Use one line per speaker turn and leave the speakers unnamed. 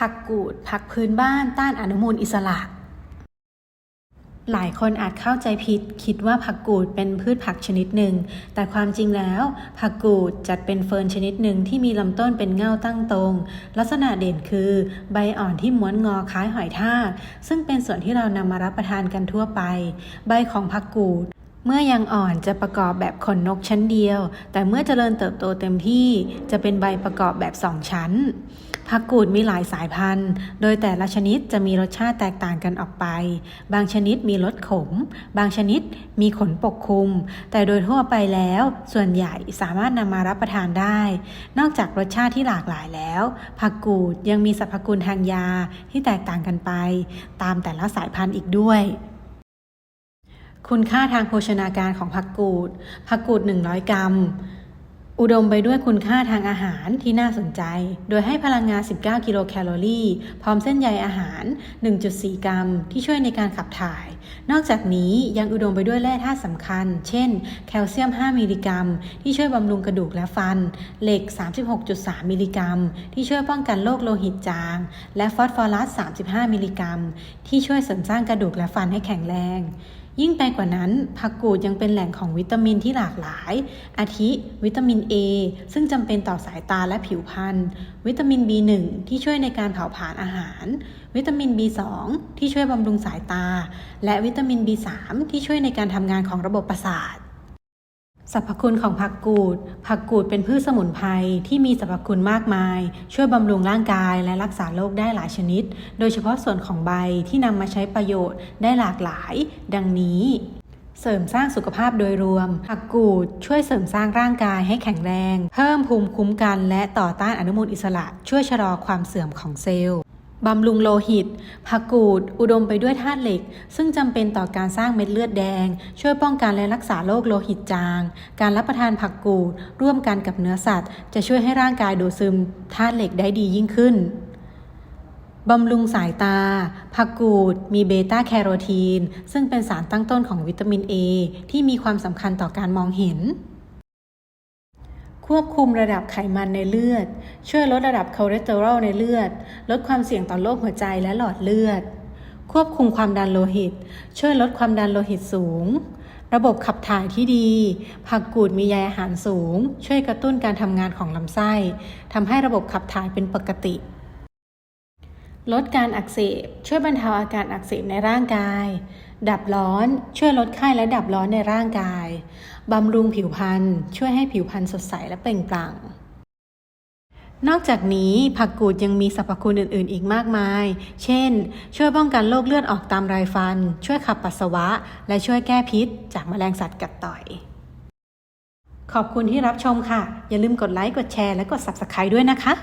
ผักกูด ผักพื้นบ้านต้านอนุมูลอิสระ หลายคนอาจเข้าใจผิด คิดว่าผักกูดเป็นพืชผักชนิดหนึ่ง แต่ความจริงแล้ว ผักกูดจัดเป็นเฟิร์นชนิดหนึ่งที่มีลำต้นเป็นเง่าตั้งตรง ลักษณะเด่นคือ ใบอ่อนที่ม้วนงอคล้ายหอยทาก ซึ่งเป็นส่วนที่เรานำมารับประทานกันทั่วไป ใบของผักกูด เมื่อยังอ่อนจะประกอบแบบขนนกชั้นเดียว แต่เมื่อเจริญเติบโตเต็มที่จะเป็นใบประกอบแบบสองชั้นผักกูดมีหลายสายพันธุ์ โดยแต่ละชนิดจะมีรสชาติแตกต่างกันออกไป บางชนิดมีรสขม บางชนิดมีขนปกคลุม แต่โดยทั่วไปแล้ว ส่วนใหญ่สามารถนำมารับประทานได้ นอกจากรสชาติที่หลากหลายแล้ว ผักกูดยังมีสรรพคุณทางยาที่แตกต่างกันไป ตามแต่ละสายพันธุ์อีกด้วย คุณค่าทางโภชนาการของผักกูด ผักกูด 100 กรัม อุดมไปด้วยคุณค่าทางอาหารที่น่าสนใจ โดยให้พลังงาน 19 กิโลแคลอรี่ พร้อมเส้นใยอาหาร 1.4 กรัม ที่ช่วยในการขับถ่าย นอกจากนี้ยังอุดมไปด้วยแร่ธาตุสำคัญ เช่น แคลเซียม 5 มิลลิกรัม ที่ช่วยบำรุงกระดูกและฟัน เหล็ก 36.3 มิลลิกรัม ที่ช่วยป้องกันโรคโลหิตจาง และฟอสฟอรัส 35 มิลลิกรัม ที่ช่วยเสริมสร้างกระดูกและฟันให้แข็งแรง ยิ่งไปกว่านั้นผักกูดยังเป็นแหล่งของวิตามินที่หลากหลาย อาทิ วิตามิน A ซึ่งจำเป็นต่อสายตาและผิวพรรณวิตามิน B1 ที่ช่วยในการเผาผลาญอาหาร วิตามิน B2 ที่ช่วยบำรุงสายตา และวิตามิน B3 ที่ช่วยในการทำงานของระบบประสาท สรรพคุณของผักกูด ผักกูดเป็นพืชสมุนไพรที่มีสรรพคุณมากมาย ช่วยบำรุงร่างกายและรักษาโรคได้หลายชนิด โดยเฉพาะส่วนของใบที่นำมาใช้ประโยชน์ได้หลากหลาย ดังนี้ เสริมสร้างสุขภาพโดยรวม ผักกูดช่วยเสริมสร้างร่างกายให้แข็งแรง เพิ่มภูมิคุ้มกัน และต่อต้านอนุมูลอิสระ ช่วยชะลอความเสื่อมของเซลล์ บำรุงโลหิต ผักกูด อุดมไปด้วยธาตุเหล็ก ซึ่งจำเป็นต่อการสร้างเม็ดเลือดแดง ช่วยป้องกันและรักษาโรคโลหิตจาง การรับประทานผักกูด ร่วมกันกับเนื้อสัตว์ จะช่วยให้ร่างกายดูดซึมธาตุเหล็กได้ดียิ่งขึ้นบำรุงสายตา ผักกูด มีเบต้าแคโรทีน ซึ่งเป็นสารตั้งต้นของวิตามิน A ที่มีความสำคัญต่อการมองเห็น ควบคุมระดับไขมันในเลือด ช่วยลดระดับคอเลสเตอรอลในเลือด ลดความเสี่ยงต่อโรคหัวใจและหลอดเลือด ควบคุมความดันโลหิต ช่วยลดความดันโลหิตสูง ระบบขับถ่ายที่ดี ผักกูดมีใยอาหารสูง ช่วยกระตุ้นการทำงานของลำไส้ทำให้ระบบขับถ่ายเป็นปกติ ลดการอักเสบ ช่วยบรรเทาอาการอักเสบในร่างกาย ดับร้อน ช่วยลดไข้และดับร้อนในร่างกาย บำรุงผิวพรรณ ช่วยให้ผิวพรรณสดใสและเปล่งปลั่ง นอกจากนี้ผักกูดยังมีสรรพคุณอื่น ๆ อีกมากมาย เช่น ช่วยป้องกันโรคเลือดออกตามไรฟัน ช่วยขับปัสสาวะ และช่วยแก้พิษ จากแมลงสัตว์กัดต่อย ขอบคุณที่รับชมค่ะ อย่าลืมกดไลค์ กดแชร์ และกด Subscribe ด้วยนะคะ